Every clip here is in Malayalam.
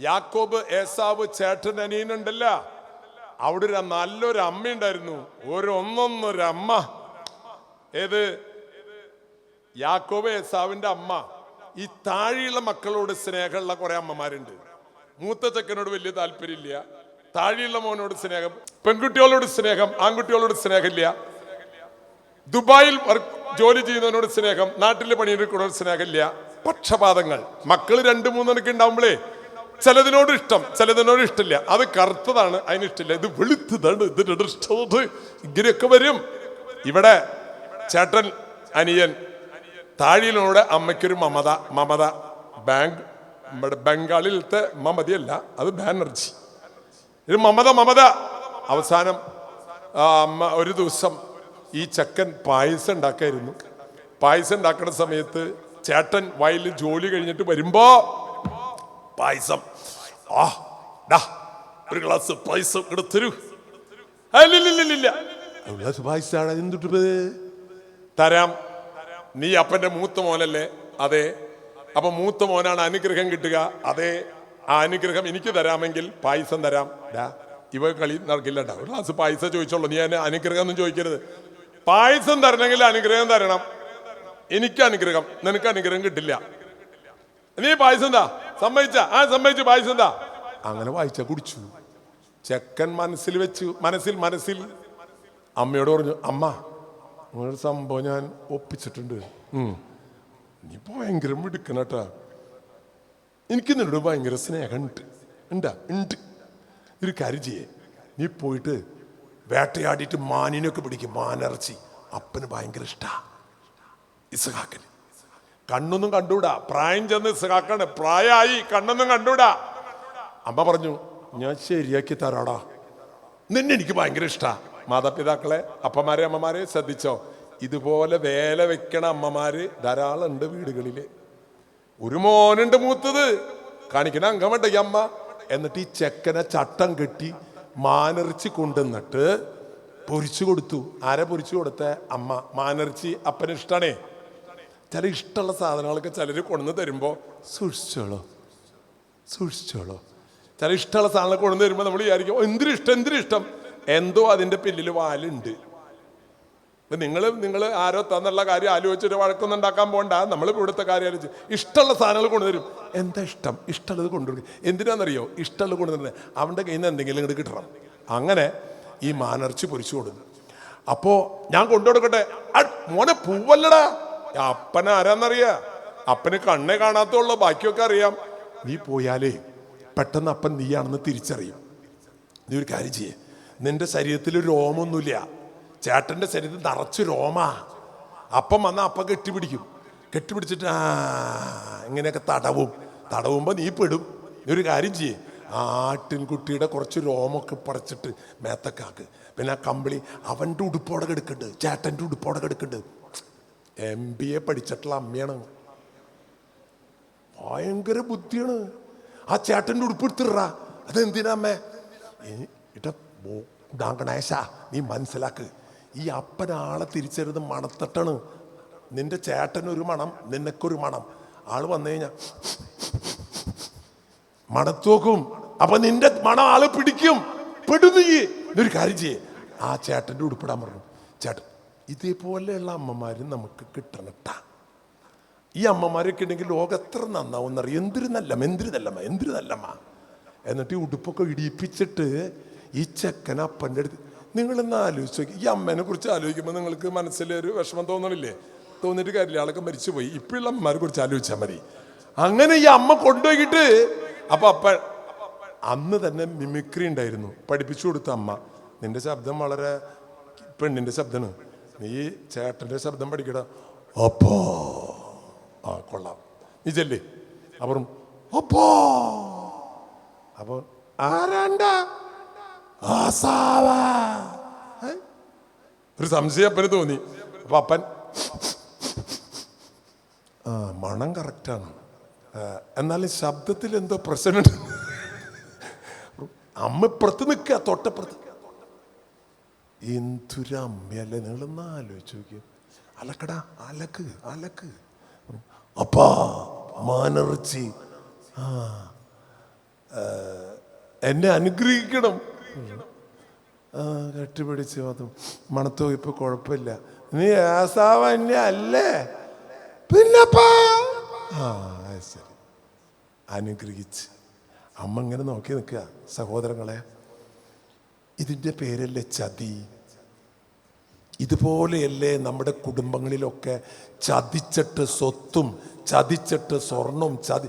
യാക്കോബ് ഏസാവ് ചേട്ടൻ അനിയനുണ്ടല്ല അവിടെ ഒരു നല്ലൊരു അമ്മ ഉണ്ടായിരുന്നു. ഒരു ഒന്നൊന്നൊരു അമ്മ. ഏത്? യാക്കോബ് ഏസാവിന്റെ അമ്മ. ഈ താഴെയുള്ള മക്കളോട് സ്നേഹമുള്ള കുറെ അമ്മമാരുണ്ട്. മൂത്ത ചെക്കനോട് വലിയ താല്പര്യമില്ല. താഴെയുള്ള മോനോട് സ്നേഹം പെൺകുട്ടികളോട് സ്നേഹം ആൺകുട്ടികളോട് സ്നേഹമില്ല. ദുബായിൽ ജോലി ചെയ്യുന്നവനോട് സ്നേഹം നാട്ടിൽ പണിയെടുക്കുന്നവരോട് സ്നേഹമില്ല. പക്ഷപാതങ്ങൾ. മക്കൾ രണ്ട് മൂന്നെണ്ണക്ക് ഉണ്ടാവുമ്പോഴേ ചിലതിനോട് ഇഷ്ടം ചിലതിനോട് ഇഷ്ടമില്ല. അത് കറുത്തതാണ് അതിന് ഇഷ്ടമില്ല. ഇത് വെളുത്തതാണ് ഇതിനോട് ഇഷ്ടമുണ്ട് ഇങ്ങനെയൊക്കെ വരും. ഇവിടെ ചേട്ടൻ അനിയൻ താഴിയിലൂടെ അമ്മയ്ക്കൊരു മമത മമത ബാങ്ക് നമ്മുടെ ബംഗാളിലത്തെ മമതയല്ല അത് ബാനർജി. ഇത് മമത മമത. അവസാനം അമ്മ ഒരു ദിവസം ഈ ചക്കൻ പായസം ഉണ്ടാക്കായിരുന്നു. പായസം ഉണ്ടാക്കുന്ന സമയത്ത് ചേട്ടൻ വയലിൽ ജോലി കഴിഞ്ഞിട്ട് വരുമ്പോ പായസം. ആ ഡാ ഒരു ഗ്ലാസ് പായസം ഇവിടെ തരൂ. അല്ലില്ലില്ലില്ല ഒരു ഗ്ലാസ് പായസമാണ് എന്തുട്ട് തരാം. നീ അപ്പന്റെ മൂത്ത മോനല്ലേ? അതെ. അപ്പൊ മൂത്ത മോനാണ് അനുഗ്രഹം കിട്ടുക. അതെ. ആ അനുഗ്രഹം എനിക്ക് തരാമെങ്കിൽ പായസം തരാം. ഡാ ഇവ കളി നടക്കില്ല ഒരു ഗ്ലാസ് പായസം ചോദിച്ചോളൂ. നീ എന്നെ അനുഗ്രഹം ഒന്നും ചോദിക്കരുത്. പായസം തരണമെങ്കിൽ അനുഗ്രഹം തരണം. എനിക്ക് അനുഗ്രഹം. നിനക്ക് അനുഗ്രഹം കിട്ടില്ല. നീ പായസം താ സമ്മതിച്ച? ആ സമ്മതിച്ചു. പായസം അങ്ങനെ വായിച്ച കുടിച്ചു. ചെക്കൻ മനസ്സിൽ വെച്ചു. മനസ്സിൽ മനസ്സിൽ. അമ്മയോട് പറഞ്ഞു അമ്മ ഒരു സംഭവം ഞാൻ ഒപ്പിച്ചിട്ടുണ്ട്. നീ ഭയങ്കര മിടുക്കണട്ടാ എനിക്ക് നിന്നോട് ഭയങ്കര സ്നേഹമുണ്ട്. ഉണ്ടാ ഉണ്ട് ഒരു കാര്യം നീ പോയിട്ട് വേട്ടയാടിയിട്ട് മാനിനൊക്കെ പിടിക്കും. മാനിറച്ചി. അപ്പന് ഭയങ്കര ഇഷ്ടാ. ഇസഹാക്കന് കണ്ണൊന്നും കണ്ടൂടാ. പ്രായം ചെന്ന് കാക്കണ് പ്രായമായി കണ്ണൊന്നും കണ്ടൂടാ. അമ്മ പറഞ്ഞു ഞാൻ ശരിയാക്കി തരാടാ. നിന്നെ എനിക്ക് ഭയങ്കര ഇഷ്ടാ. മാതാപിതാക്കളെ അപ്പമാരെ അമ്മമാരെ ശ്രദ്ധിച്ചോ. ഇതുപോലെ വേല വെക്കണ അമ്മമാര് ധാരാളം ഉണ്ട് വീടുകളിൽ ഒരു മോനുണ്ട് മൂത്തത്. കാണിക്കണ അംഗമുണ്ട് അമ്മ. എന്നിട്ട് ഈ ചെക്കനെ ചട്ടം കെട്ടി മാനറിച്ച് കൊണ്ടുവന്നിട്ട് പൊരിച്ചു കൊടുത്തു. ആരെ പൊരിച്ചു കൊടുത്ത? അമ്മ. മാനറിച്ച് അപ്പന് ഇഷ്ടാണേ. ചില ഇഷ്ടമുള്ള സാധനങ്ങളൊക്കെ ചിലർ കൊണ്ടുവന്ന് തരുമ്പോൾ സൂക്ഷിച്ചോളൂ. സൂക്ഷിച്ചോളൂ. ചില ഇഷ്ടമുള്ള സാധനങ്ങൾ കൊണ്ടുവന്ന് തരുമ്പോൾ നമ്മൾ വിചാരിക്കും "ഓ, എന്തൊരു ഇഷ്ടം എന്തൊരു ഇഷ്ടം? എന്തോ അതിന്റെ പിന്നിൽ വാലുണ്ട്. അപ്പം നിങ്ങൾ നിങ്ങൾ ആരോ തന്നുള്ള കാര്യം ആലോചിച്ചിട്ട് വഴക്കൊന്നും ഉണ്ടാക്കാൻ പോകണ്ട നമ്മൾ ഇവിടുത്തെ കാര്യം ആലോചിച്ച് ഇഷ്ടമുള്ള സാധനങ്ങൾ കൊണ്ടുവരും എന്താ ഇഷ്ടം? ഇഷ്ടമുള്ളത് കൊണ്ടുവരും. എന്തിനാണെന്നറിയോ ഇഷ്ടമുള്ളത് കൊണ്ടുവരുന്നത് അവന്റെ കയ്യിൽ നിന്ന് എന്തെങ്കിലും ഇങ്ങോട്ട് കിട്ടണം. അങ്ങനെ ഈ മാനർച്ചി പൊരിച്ചു കൊടുക്കും അപ്പോൾ ഞാൻ കൊണ്ടു കൊടുക്കട്ടെ മോനെ പൂവല്ലടാ. അപ്പന ആരാന്നറിയ അപ്പന് കണ്ണേ കാണാത്തുള്ള ബാക്കിയൊക്കെ അറിയാം. നീ പോയാലേ പെട്ടെന്ന് അപ്പൻ നീയാണെന്ന് തിരിച്ചറിയും. നീ ഒരു കാര്യം ചെയ്യേ. നിന്റെ ശരീരത്തിൽ രോമൊന്നുമില്ല. ചേട്ടന്റെ ശരീരത്തിൽ നിറച്ച് രോമാ. അപ്പം വന്ന അപ്പം കെട്ടിപ്പിടിക്കും. കെട്ടിപ്പിടിച്ചിട്ട് ആ ഇങ്ങനെയൊക്കെ തടവും. തടവുമ്പോൾ നീ പെടും. നീ ഒരു കാര്യം ചെയ്യേ. ആട്ടിൻകുട്ടിയുടെ കുറച്ച് രോമൊക്കെ പറിച്ചിട്ട് മേത്തക്കാക്ക്. പിന്നെ ആ കമ്പിളി അവന്റെ ഉടുപ്പോടെ കെടുക്കുന്നുണ്ട് ചേട്ടന്റെ ഉടുപ്പോടെ കെടുക്കുന്നുണ്ട് എം ബി എ പഠിച്ചിട്ടുള്ള അമ്മയാണ് ഭയങ്കര ബുദ്ധിയാണ്. ആ ചേട്ടന്റെ ഉടുപ്പ് എടുത്തിട അതെന്തിനാ അമ്മേ? ഇട്ട ഗണേശ നീ മനസ്സിലാക്ക്. ഈ അപ്പനാളെ തിരിച്ചരുത് മണത്തട്ടാണ്. നിന്റെ ചേട്ടനൊരു മണം നിനക്കൊരു മണം. ആൾ വന്നു കഴിഞ്ഞാ മണത്തോക്കും അപ്പൊ നിന്റെ മണം ആൾ പിടിക്കും. പെടുന്നു നീ. ഒരു കാര്യം ചെയ്യേ. ആ ചേട്ടന്റെ ഉടുപ്പിടാൻ പറഞ്ഞു. ചേട്ടൻ ഇതേപോലെയുള്ള അമ്മമാർ നമുക്ക് കിട്ടണട്ട. ഈ അമ്മമാരൊക്കെ ഉണ്ടെങ്കിൽ ലോകം എത്ര നന്നാവും എന്നറിയാം എന്തൊരു നല്ലമ്മ എന്തൊരു നല്ലമ്മ എന്തൊരു നല്ലമ്മ എന്നിട്ട് ഈ ഉടുപ്പൊക്കെ ഇടിയിപ്പിച്ചിട്ട് ഈ ചെക്കൻ അപ്പന്റെ അടുത്ത് നിങ്ങളെന്ന് ആലോചിച്ച് നോക്കി. ഈ അമ്മേനെ കുറിച്ച് ആലോചിക്കുമ്പോൾ നിങ്ങൾക്ക് മനസ്സിലൊരു വിഷമം തോന്നണില്ലേ? തോന്നിയിട്ട് കാര്യമില്ല. ആളൊക്കെ മരിച്ചുപോയി. ഇപ്പോഴുള്ള അമ്മമാരെ കുറിച്ച് ആലോചിച്ചാൽ മതി. അങ്ങനെ ഈ അമ്മ കൊണ്ടുപോയിട്ട് അപ്പൊ അപ്പ അന്ന് തന്നെ മിമിക്രി ഉണ്ടായിരുന്നു. പഠിപ്പിച്ചു കൊടുത്ത അമ്മ. നിന്റെ ശബ്ദം വളരെ പെണ്ണിന്റെ ശബ്ദമാണ്. നീ ചേട്ടന്റെ ശബ്ദം പഠിക്കട. അപ്പോ. ആ കൊള്ളാം. നീ ചെല്ലേ. അപ്പം അപ്പോ. അപ്പൊ ആരാണ്ട? ഒരു സംശയം അപ്പന് തോന്നി. അപ്പൊ അപ്പൻ ആ മണം കറക്റ്റാണ്. എന്നാലും ശബ്ദത്തിൽ എന്തോ പ്രശ്നമുണ്ട്. അമ്മ ഇപ്പുറത്ത് നിൽക്കുക തൊട്ടപ്പുറത്ത്. എന്തൊരു അമ്മയല്ലേ? നിങ്ങളൊന്ന് ആലോചിച്ച് നോക്കിയ അലക്കടാ അലക്ക് അലക്ക്. അപ്പാ മാനർച്ചി ആ. എന്നെ അനുഗ്രഹിക്കണം. ആ കെട്ടിപ്പിടിച്ച് അതും മണത്തോ ഇപ്പൊ കുഴപ്പമില്ല. നീ ആസാവ എന്നെ അല്ലേ? പിന്നപ്പാ. ആ ശരി. അനുഗ്രഹിച്ച്. അമ്മ ഇങ്ങനെ നോക്കി നിൽക്കുക സഹോദരങ്ങളെ. ഇതിന്റെ പേരല്ലേ ചതി. ഇതുപോലെയല്ലേ നമ്മുടെ കുടുംബങ്ങളിലൊക്കെ ചതിച്ചിട്ട് സ്വത്തും ചതിച്ചിട്ട് സ്വർണവും ചതി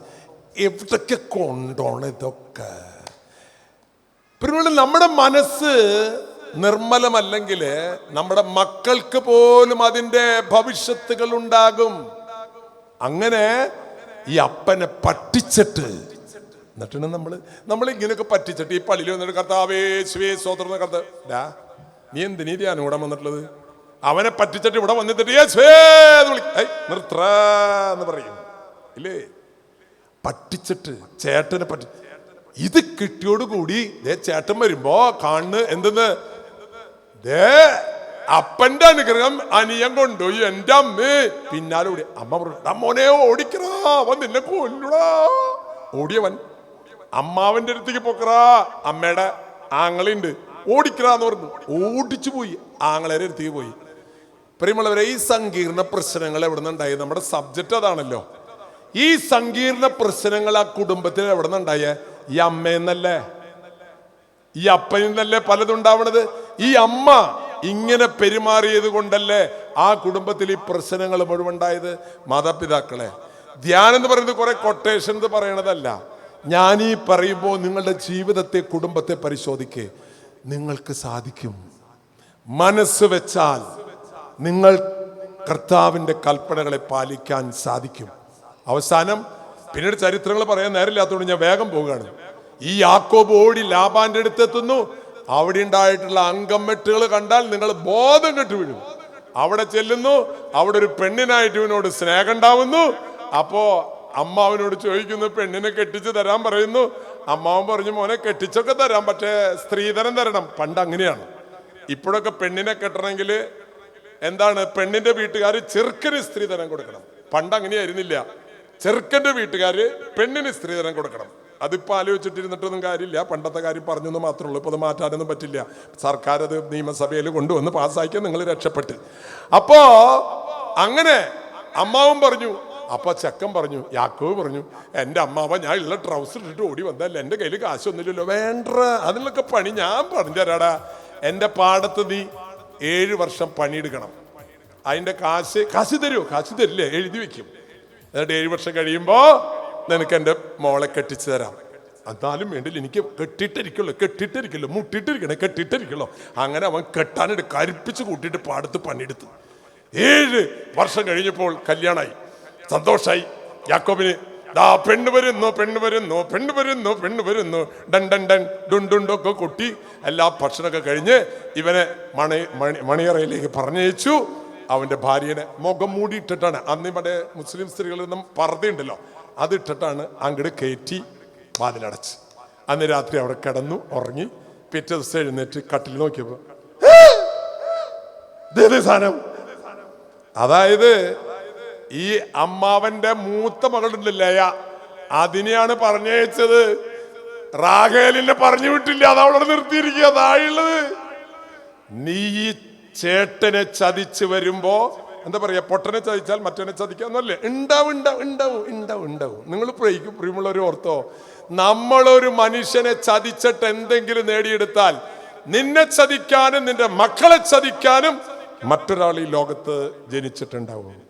എവിടൊക്കെ കൊണ്ടോണം ഇതൊക്കെ? പിന്നെ നമ്മുടെ മനസ്സ് നിർമ്മലമല്ലെങ്കിൽ നമ്മുടെ മക്കൾക്ക് പോലും അതിന്റെ ഭവിഷ്യത്തുകൾ ഉണ്ടാകും. അങ്ങനെ ഈ അപ്പനെ പറ്റിച്ചിട്ട് എന്നിട്ടാണ് നമ്മൾ ഇങ്ങനെയൊക്കെ പറ്റിച്ചിട്ട് ഈ പള്ളിയിൽ വന്നിട്ട് കർത്താവേ ശിവേ സ്വോത്രം കർത്ത ഡാ നീ എന്തിനീ ധ്യാനം ഇവിടെ വന്നിട്ടുള്ളത്? അവനെ പറ്റിച്ചിട്ട് ഇവിടെ വന്നിട്ട് യേശുവേ എന്ന് പറയും. ഇല്ലേ? പറ്റിച്ചിട്ട് ചേട്ടനെ പറ്റി ഇത് കിട്ടിയോട് കൂടി ദേ ചേട്ടൻ വരുമ്പോ കാണുന്ന എന്തെന്ന്? ദേ അപ്പന്റെ അനുഗ്രഹം അനിയൻ കൊണ്ടുപോയി എന്റെ അമ്മ. പിന്നാലെ ഓടി അമ്മ പറഞ്ഞു "ഡാ മോനെ ഓടിക്കറാ അവൻ നിന്നെ കൊല്ലുടാ. ഓടിയവൻ അമ്മാവന്റെ അടുത്തേക്ക് പൊക്കറാ. അമ്മയുടെ ആങ്ങളുണ്ട്. ഓടിക്കറാന്ന് പറഞ്ഞു. ഓടിച്ചു പോയി. ആങ്ങളേരെ അടുത്തേക്ക് പോയി. പ്രിയമുള്ളവരെ ഈ സങ്കീർണ പ്രശ്നങ്ങൾ എവിടെ നിന്നുണ്ടായി? നമ്മുടെ സബ്ജക്റ്റ് അതാണല്ലോ. ഈ സങ്കീർണ പ്രശ്നങ്ങൾ ആ കുടുംബത്തിൽ എവിടെ നിന്നുണ്ടായ? ഈ അമ്മയെന്നല്ലേ? ഈ അപ്പനെന്നല്ലേ നിന്നല്ലേ പലതും ഉണ്ടാവണത്? ഈ അമ്മ ഇങ്ങനെ പെരുമാറിയത് കൊണ്ടല്ലേ ആ കുടുംബത്തിൽ ഈ പ്രശ്നങ്ങൾ മുഴുവൻ ഉണ്ടായത്? മാതാപിതാക്കളെ ധ്യാനം എന്ന് പറയുന്നത് കുറെ കൊട്ടേഷൻ എന്ന് പറയണതല്ല. ഈ പറയുമ്പോൾ നിങ്ങളുടെ ജീവിതത്തെ കുടുംബത്തെ പരിശോധിക്കേ. നിങ്ങൾക്ക് സാധിക്കും. മനസ്സ് വെച്ചാൽ നിങ്ങൾ കർത്താവിന്റെ കൽപ്പനകളെ പാലിക്കാൻ സാധിക്കും. അവസാനം പിന്നീട് ചരിത്രങ്ങൾ പറയാൻ നേരമില്ലാത്തതുകൊണ്ട് ഞാൻ വേഗം പോവുകയാണ്. ഈ യാക്കോബ് ഓടി ലാബാന്റെ അടുത്തെത്തുന്നു. അവിടെ ഉണ്ടായിട്ടുള്ള അങ്കമെട്ടുകൾ കണ്ടാൽ നിങ്ങൾ ബോധം കെട്ടു വീഴും. അവിടെ ചെല്ലുന്നു. അവിടെ ഒരു പെണ്ണിനായിട്ട് ഇവനോട് സ്നേഹം ഉണ്ടാവുന്നു. അപ്പോ അമ്മ അവനോട് ചോദിക്കുന്നു പെണ്ണിനെ കെട്ടിച്ച് തരാൻ പറയുന്നു. അമ്മാവൻ പറഞ്ഞു മോനെ കെട്ടിച്ചൊക്കെ തരാം പക്ഷേ സ്ത്രീധനം തരണം. പണ്ട് അങ്ങനെയാണ്. ഇപ്പോഴൊക്കെ പെണ്ണിനെ കെട്ടണമെങ്കിൽ എന്താണ്? പെണ്ണിന്റെ വീട്ടുകാർ ചെറുക്കന് സ്ത്രീധനം കൊടുക്കണം. പണ്ട് അങ്ങനെയായിരുന്നില്ല. ചെറുക്കന്റെ വീട്ടുകാർ പെണ്ണിന് സ്ത്രീധനം കൊടുക്കണം. അതിപ്പോൾ ആലോചിച്ചിട്ടിരുന്നിട്ടൊന്നും കാര്യമില്ല. പണ്ടത്തെ കാര്യം പറഞ്ഞെന്ന് മാത്രമേ ഉള്ളൂ ഇപ്പോൾ അത് മാറ്റാനൊന്നും പറ്റില്ല. സർക്കാർ അത് നിയമസഭയിൽ കൊണ്ടുവന്ന് പാസ്സാക്കിയാൽ നിങ്ങൾ രക്ഷപ്പെട്ട്. അപ്പോ അങ്ങനെ അമ്മാവും പറഞ്ഞു അപ്പൊ ചെക്കൻ പറഞ്ഞു യാക്കോവ് പറഞ്ഞു എന്റെ അമ്മാവ ഞാൻ ഉള്ള ട്രൗസർ ഇട്ടിട്ട് ഓടി വന്നല്ല എന്റെ കയ്യിൽ കാശൊന്നുമില്ലല്ലോ വേണ്ട അതിനൊക്കെ പണി ഞാൻ പറഞ്ഞു തരാടാ എന്റെ പാടത്ത് നീ ഏഴ് വർഷം പണിയെടുക്കണം. അതിന്റെ കാശ് കാശ് തരുമോ കാശ് തരില്ലേ? എഴുതി വെക്കും. എന്നിട്ട് ഏഴ് വർഷം കഴിയുമ്പോൾ നിനക്ക് എന്റെ മോളെ കെട്ടിച്ചു തരാം എന്നാലും വേണ്ടില്ല എനിക്ക് കെട്ടിട്ടിരിക്കുള്ളൂ കെട്ടിട്ടിരിക്കുള്ളൂ മുട്ടിട്ടിരിക്കണേ കെട്ടിട്ടിരിക്കുള്ളൂ അങ്ങനെ അവൻ കെട്ടാനിട്ട് കരിപ്പിച്ച് കൂട്ടിയിട്ട് പാടത്ത് പണിയെടുത്തു. ഏഴ് വർഷം കഴിഞ്ഞപ്പോൾ കല്യാണമായി സന്തോഷായി. യാക്കോബിന് ദാ പെണ്ണ് വരുന്നു പെണ്ണ് വരുന്നു പെണ്ണ് വരുന്നു പെണ്ണ് വരുന്നു. ഡൺ ഡൺ ഡുൺ ഡുണ്ടൊക്കെ കൊട്ടി എല്ലാ ഭക്ഷണമൊക്കെ കഴിഞ്ഞ് ഇവനെ മണി മണി മണിയറയിലേക്ക് പറഞ്ഞയച്ചു. അവന്റെ ഭാര്യനെ മുഖം മൂടിയിട്ടിട്ടാണ്. അന്ന് ഇവിടെ മുസ്ലിം സ്ത്രീകളിൽ നിന്നും പർദ്ദയുണ്ടല്ലോ അതിട്ടിട്ടാണ് അങ്ങോട്ട് കയറ്റി വാതിലടച്ച്. അന്ന് രാത്രി അവിടെ കിടന്നു ഉറങ്ങി. പിറ്റേ ദിവസം എഴുന്നേറ്റ് കട്ടിൽ നോക്കിയപ്പോ ഇതേത് സാധനം? അതായത് ഈ അമ്മാവന്റെ മൂത്ത മകളുണ്ട് ലയ. അതിനെയാണ് പറഞ്ഞയച്ചത്. റാഖേലിനെ പറഞ്ഞു വിട്ടില്ല. അത് അവിടെ നിർത്തിയിരിക്കുക. താഴെയുള്ളത് നീ ഈ ചേട്ടനെ ചതിച്ച് വരുമ്പോ എന്താ പറയാ പൊട്ടനെ ചതിച്ചാൽ മറ്റവനെ ചതിക്കാന്നല്ലേ ഉണ്ടാവും ഉണ്ടാവും ഉണ്ടാവും ഉണ്ടാവും ഉണ്ടാവും നിങ്ങൾ പ്രയോഗിക്കും പ്രിയമുള്ളവർ ഓർത്തോ. നമ്മളൊരു മനുഷ്യനെ ചതിച്ചിട്ട് എന്തെങ്കിലും നേടിയെടുത്താൽ നിന്നെ ചതിക്കാനും നിന്റെ മക്കളെ ചതിക്കാനും മറ്റൊരാൾ ഈ ലോകത്ത് ജനിച്ചിട്ടുണ്ടാവും.